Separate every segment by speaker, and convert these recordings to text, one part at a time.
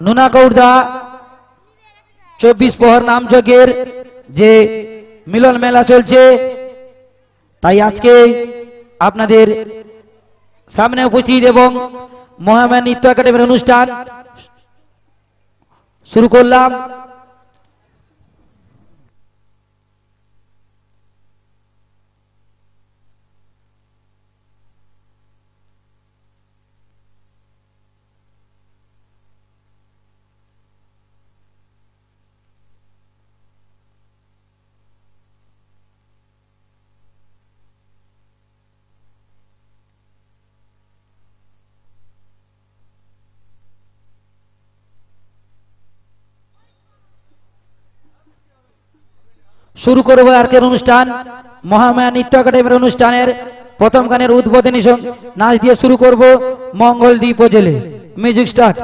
Speaker 1: নুনা কৌরদা চব্বিশ প্রহর নামযজ্ঞের যে মিলন মেলা চলছে, তাই আজকে আপনাদের সামনে উপস্থিত এবং মহামায় নৃত্য একাডেমির অনুষ্ঠান শুরু করলাম। শুরু করব আজকের অনুষ্ঠান। মহামায়া নৃত্য একাডেমির অনুষ্ঠানের প্রথম গানের উদ্বোধনী নাচ দিয়ে শুরু করব মঙ্গল দ্বীপ জেলে। মিউজিক স্টার্ট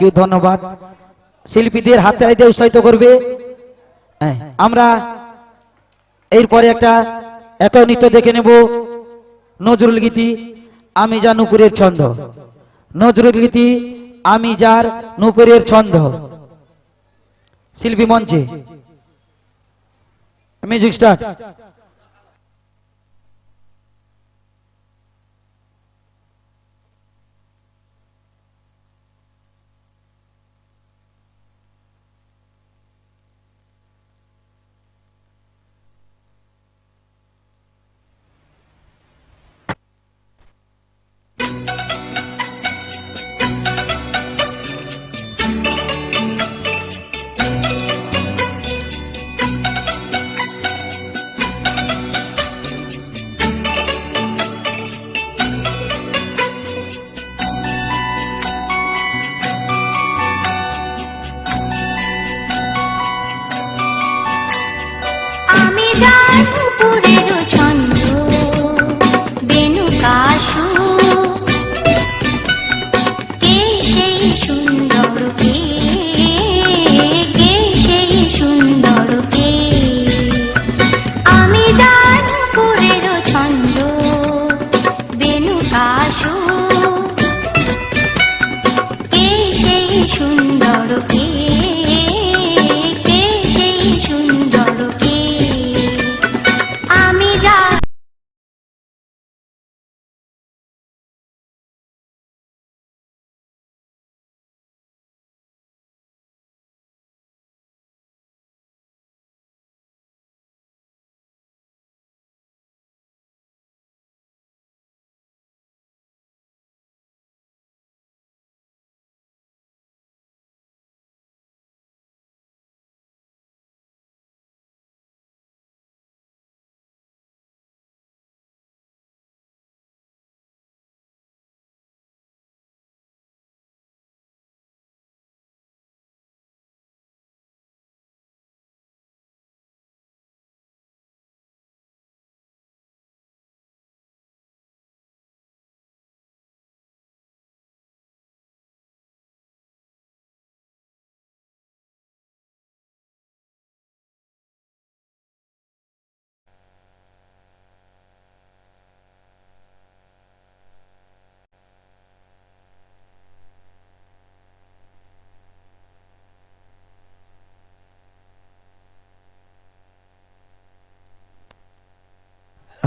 Speaker 1: ইউ ধন্যবাদ। শিল্পীদের হাতে হাতে উৎসাহিত করবে। হ্যাঁ, আমরা এরপরে একটা একক নৃত্য দেখে নেব। নজরুল গীতি আমি যা নুপুরের ছন্দ। নজরুল গীতি আমি যার নুপুরের ছন্দ। শিল্পী মঞ্চে। মিউজিক স্টার্ট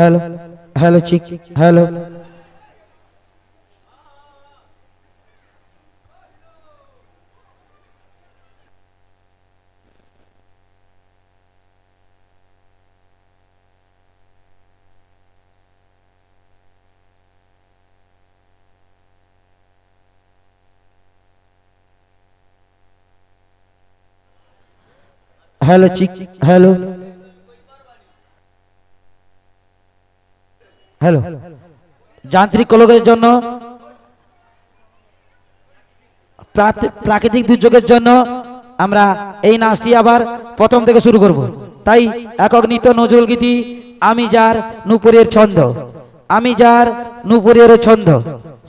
Speaker 2: हेलो
Speaker 3: हेलो चिक हेलो हेलो चिक हेलो হ্যালো। যান্ত্রিক কলকের জন্য প্রাকৃতিক দুর্যোগের জন্য আমরা এই নাচটি আবার প্রথম থেকে শুরু করব। তাই একক নিত্য নজরুল গীতি, আমি যার নুপুরের ছন্দ, আমি যার নুপুরের ছন্দ,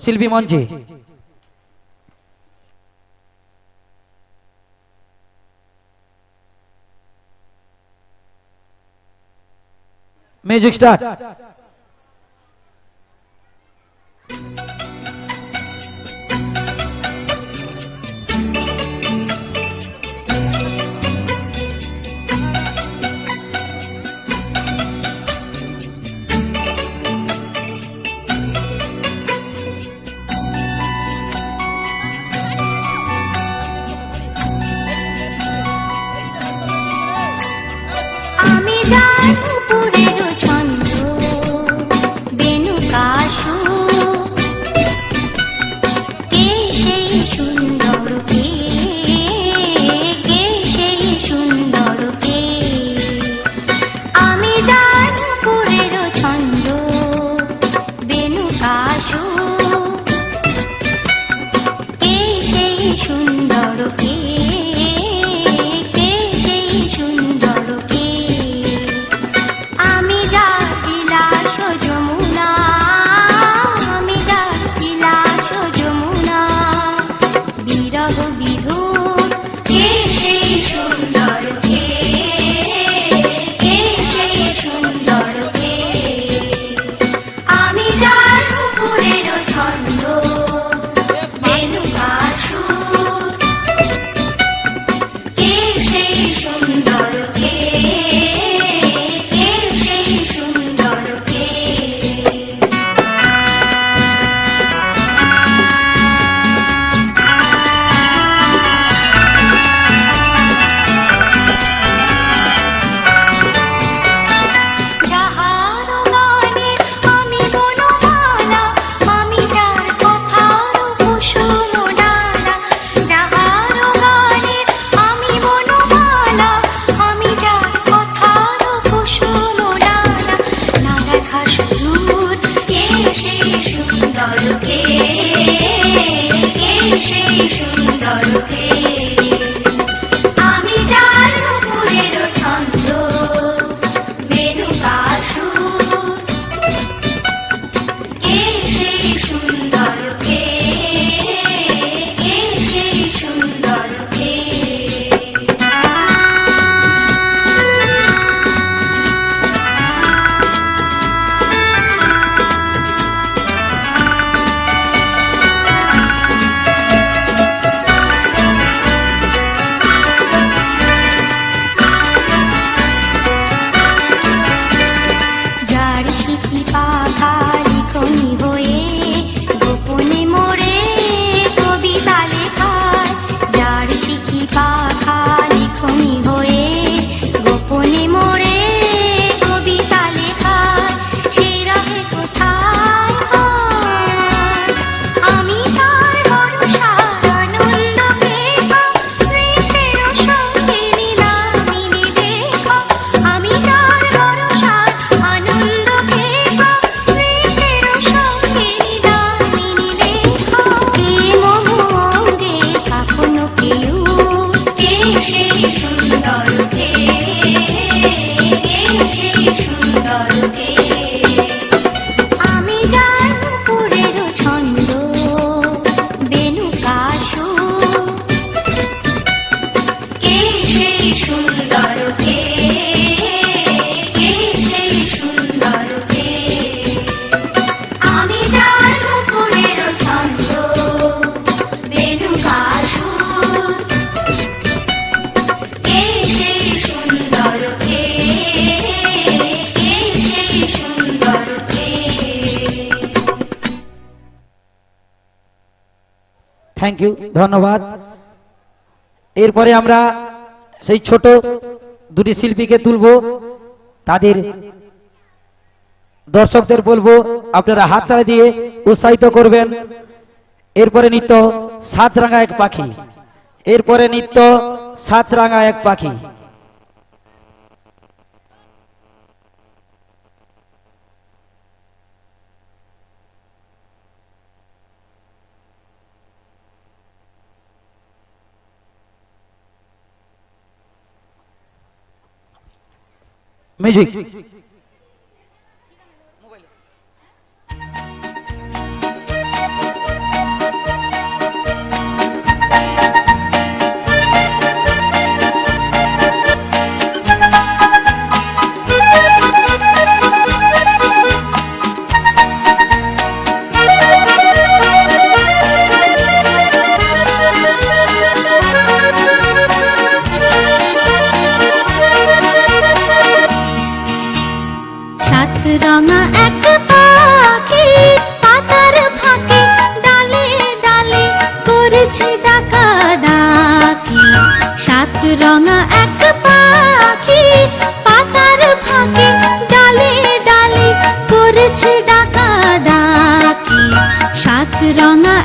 Speaker 3: শিল্পী মঞ্চে। মিউজিক স্টার্ট
Speaker 4: থ্যাংক ইউ ধন্যবাদ। এরপরে আমরা সেই ছোট দুটি শিল্পীকে তুলব। তাদের দর্শকদের বলব, আপনারা হাত তালা দিয়ে উৎসাহিত করবেন। এরপরে নিত্য সাতরাঙা এক পাখি। এরপরে নিত্য সাতরাঙা এক পাখি। মিউজিক
Speaker 5: সাত রঙা এক পাখি, পাতার ফাঁকে ডালে ডালে ডাকা ডাকি সাত রঙা এক পাখি, পাতার ফাঁকে ডালে ডালে করেছে ডাকা ডাকি সাত রঙা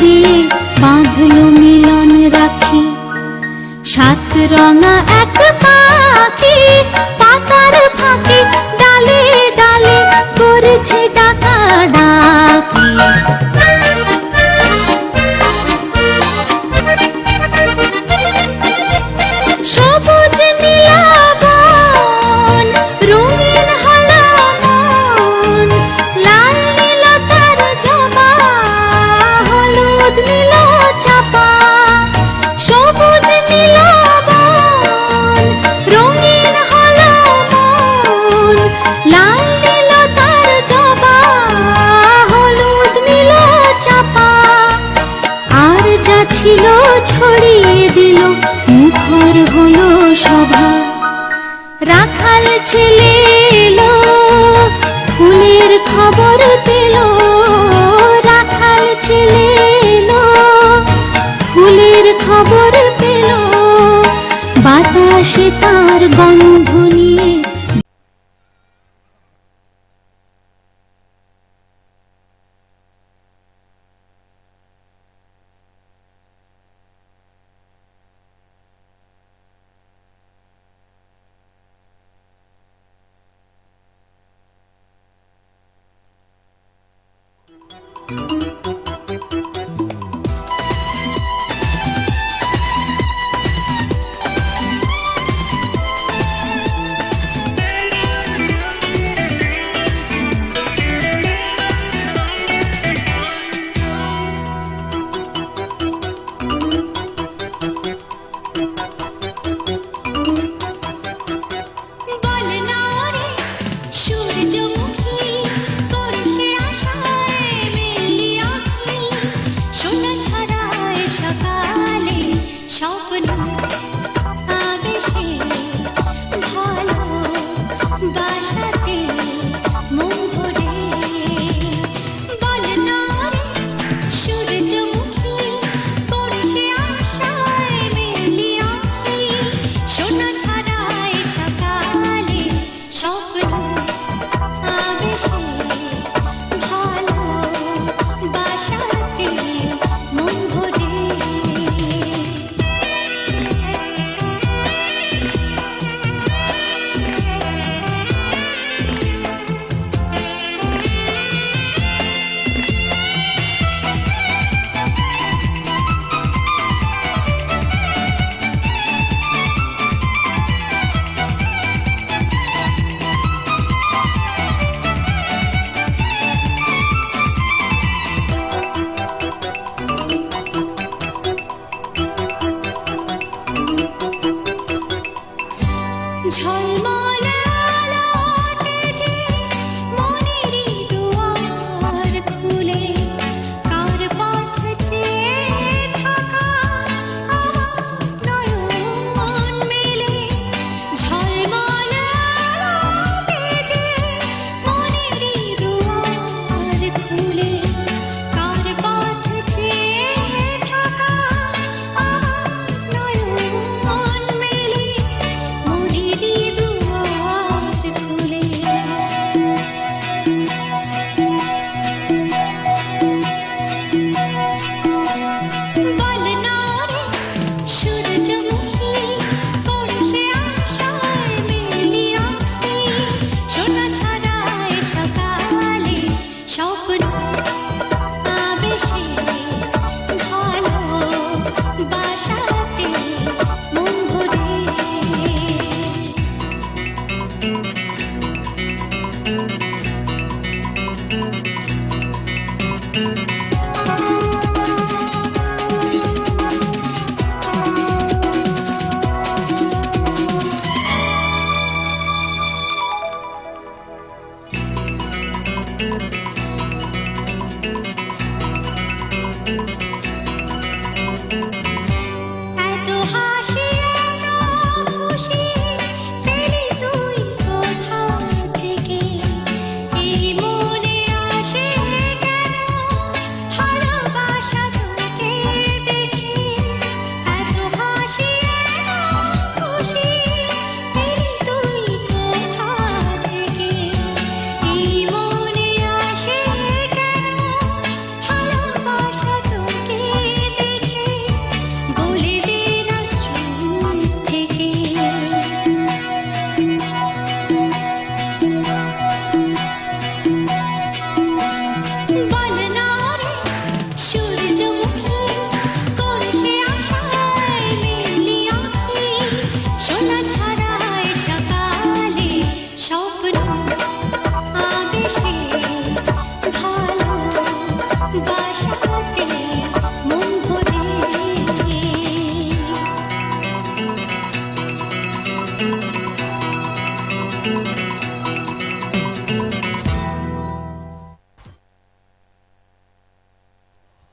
Speaker 5: দিয়ে বাঁধলো মিলন রাখি। সাত রঙা এক পাখি, পাতার ফাঁকে ডালে ডালে করেছে ডাকা ডাকি ছেলে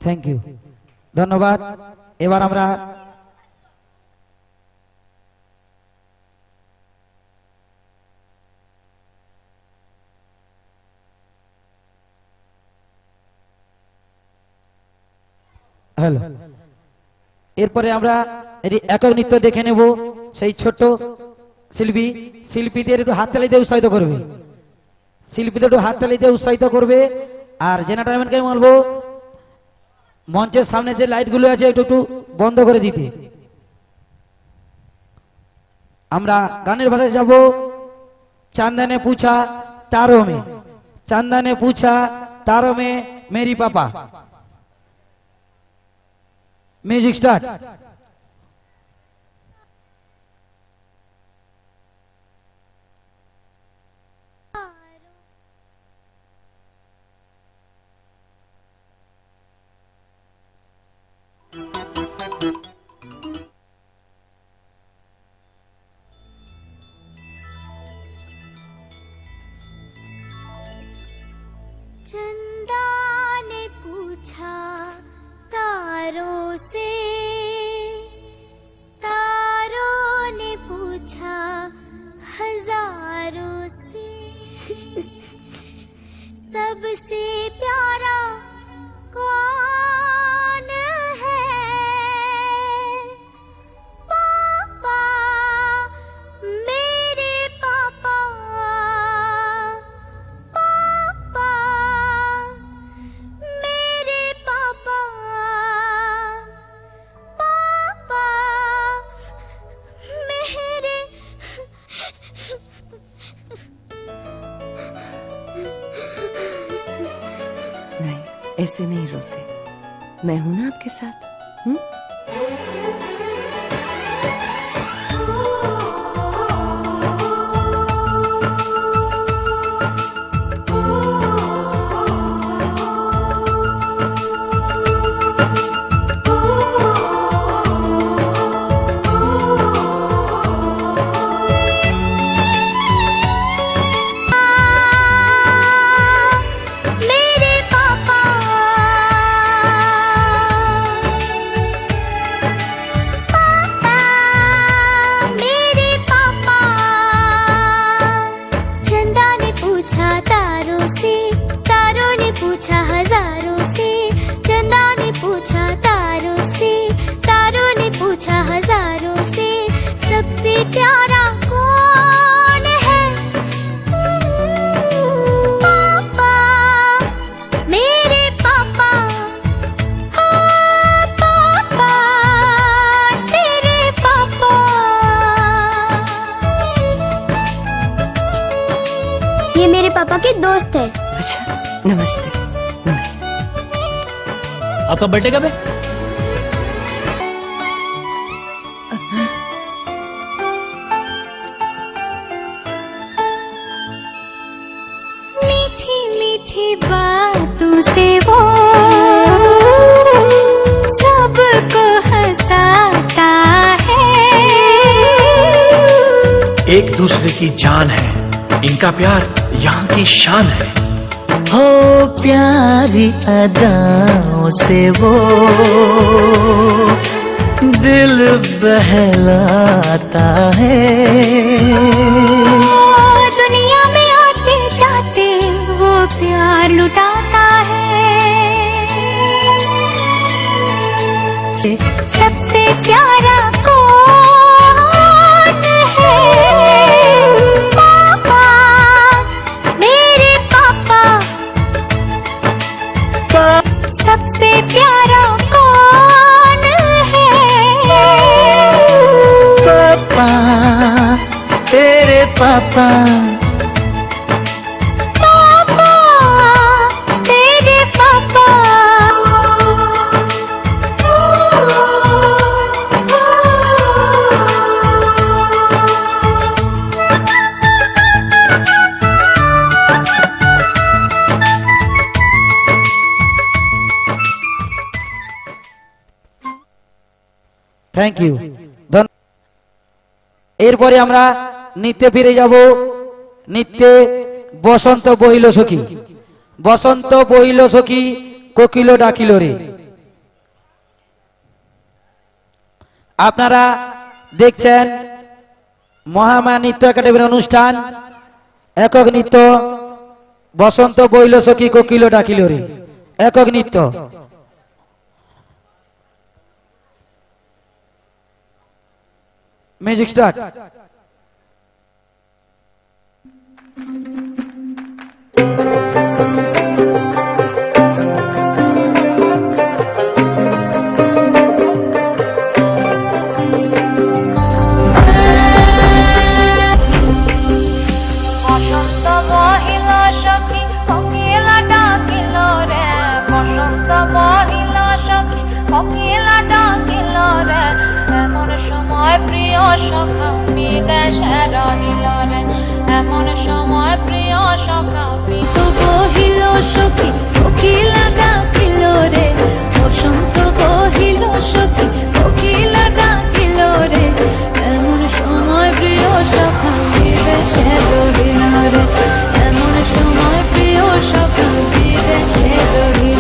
Speaker 4: থ্যাংক ইউ ধন্যবাদ। এবার আমরা হ্যালো। এরপরে আমরা একক নৃত্য দেখে নেব। সেই ছোট শিল্পী, শিল্পীদের একটু হাততালি দিয়ে উৎসাহিত করবে। শিল্পীদের একটু হাততালি দিয়ে উৎসাহিত করবে। আর জেনারেটরম্যানকে আমি বলব মঞ্চের সামনে যে লাইটগুলো আছে, একটু একটু বন্ধ করে দিতে। আমরা গানের ভাষায় যাব, চান্দানে পুছা তারো মে। চান্দানে পুছা তারো মে, মেরি পাপা। মিউজিক স্টার্ট
Speaker 5: पूछा तारों से। तारों ने पूछा हज़ारों से। सबसे प्यारा
Speaker 3: मैं हूँ ना आपके साथ हुँ?
Speaker 6: आपका बर्थडे कब है
Speaker 5: मीठी मीठी बातों से वो सबको हंसाता है।
Speaker 6: एक दूसरे की जान है इनका प्यार यहाँ की शान है
Speaker 7: हो। प्यारी अदाओं से वो दिल बहलाता है।
Speaker 5: दुनिया में आते जाते वो प्यार लुटाता
Speaker 4: এরপরে আমরা নিত্যে ফিরে যাব। নিত্যে বসন্ত বহিল সখী। বসন্ত বহিল সখী কোকিল ডাকিল রে। আপনারা দেখছেন মহামায়া নৃত্য একাডেমির অনুষ্ঠান, একক নৃত্য বসন্ত বইল সখী কোকিল ডাকিল রে। একক নৃত্য। মিউজিক স্টার্ট
Speaker 5: বসন্ত সখা বিদু বহিল সখী কোকিলা ডাকিল রে। বসন্ত বহিল সখী কোকিলা ডাকিল রে। এমন সময় প্রিয় সখা বিদেশে রহিল রে। এমন সময় প্রিয় সখা বিদেশে রহিল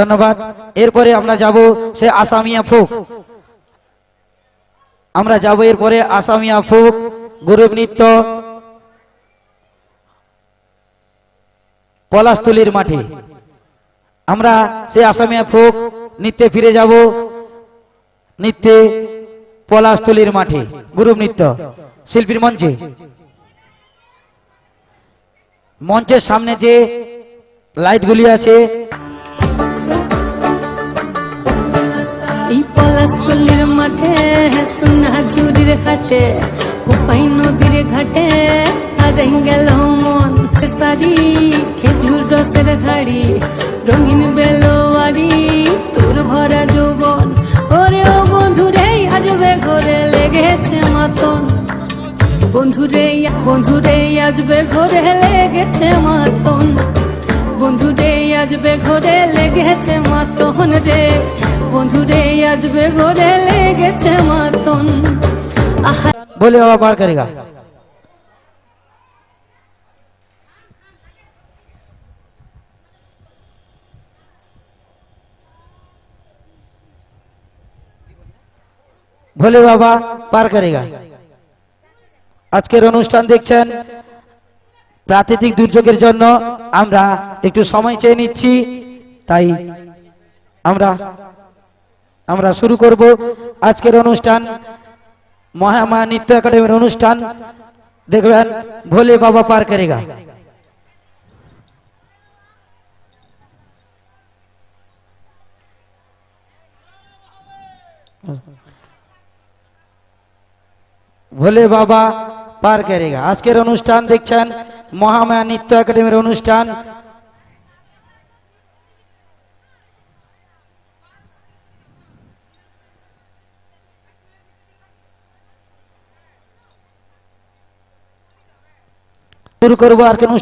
Speaker 4: ধন্যবাদ। এরপরে আমরা যাব সে আসামিয়া ফোক। আমরা যাব এরপরে আসামিয়া ফোক গরিব নৃত্য, পলাশতুলির মাঠে। আমরা সে আসামিয়া ফোক নৃত্যে ফিরে যাব, নৃত্যে পলাশতুলির মাঠে, গ্রুপ নৃত্য, শিল্পীর মঞ্চে। মঞ্চের সামনে যে লাইটগুলি আছে
Speaker 8: এই পলাশতলির মাঠে, সোনা চুরির খাটে কোপাই নদীর ঘাটে হারে গেল মন সারি খেজুর রসের হাড়ি, রঙিন বেলোয়ারি, তোর ভরা যৌবন। ওরে ও বন্ধুরে আজবে ঘরে লেগেছে মাতন। বন্ধুরে বন্ধুরে আজবে ঘরে লেগেছে মাতন। বন্ধুরে আজবে ঘরে লেগেছে মাতন রে। বন্ধুরে আজ বেগরে লেগেছে মাতন।
Speaker 4: বলে বাবা পার করেগা ভোলে বাবা পার করে আজকের অনুষ্ঠান দেখছেন প্রাকৃতিক দুর্যোগের জন্য আমরা একটু সময় চেয়ে নিচ্ছি, তাই আমরা আমরা শুরু করব আজকের অনুষ্ঠান মহামা নৃত্য একাডেমির অনুষ্ঠান। দেখবেন, ভোলে বাবা পার করেগা ভোলে বাবা পার করেগা আজকের অনুষ্ঠান দেখছেন মহামায়া নৃত্য একাডেমির অনুষ্ঠান। শুরু করব আর কেন